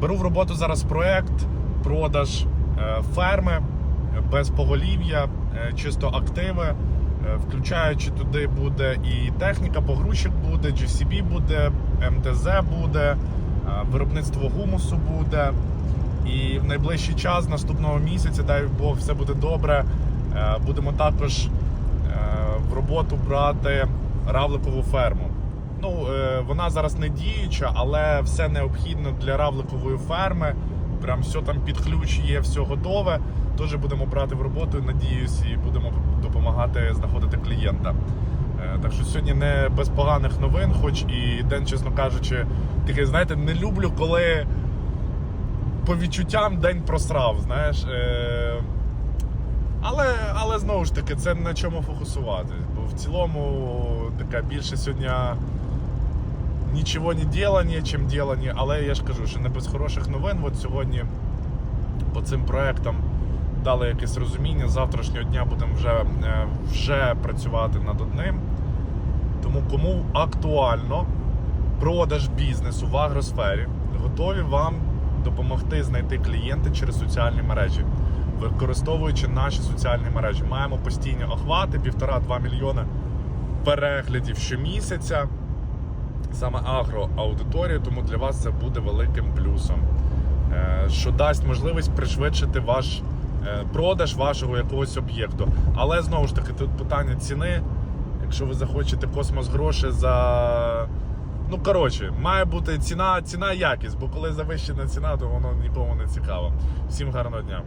Беру в роботу зараз проект, продаж е, ферми без поголів'я, е, чисто активи. Е, Включаючи туди буде і техніка, погрузчик буде, GCB буде, МТЗ буде, е, виробництво гумусу буде. І в найближчий час, наступного місяця, дай Бог, все буде добре. е, Будемо також е, в роботу брати равликову ферму. Ну, е, вона зараз не діюча, але все необхідне для равликової ферми. Прям все там під ключ є, все готове. Теж будемо брати в роботу, надіюсь, і будемо допомагати знаходити клієнта. Е, Так що сьогодні не без поганих новин, хоч і день, чесно кажучи, такий, знаєте, не люблю, коли по відчуттям день просрав, знаєш. Е, але, але знову ж таки, це на чому фокусувати. Бо в цілому така більше сьогодні нічого не ділання, чим ділання, але я ж кажу, що не без хороших новин. От сьогодні по цим проектам дали якесь розуміння. Завтрашнього дня будемо вже, е, вже працювати над одним. Тому кому актуально продаж бізнесу в агросфері, готові вам допомогти знайти клієнти через соціальні мережі, використовуючи наші соціальні мережі. Маємо постійні охвати, 1,5-2 мільйони переглядів щомісяця. Саме агроаудиторія, тому для вас це буде великим плюсом, е, що дасть можливість пришвидшити ваш е, продаж вашого якогось об'єкту. Але знову ж таки, тут питання ціни. Якщо ви захочете космос гроші за. Ну, коротше, має бути ціна, ціна якість, бо коли завищена ціна, то воно нікому не цікаво. Всім гарного дня.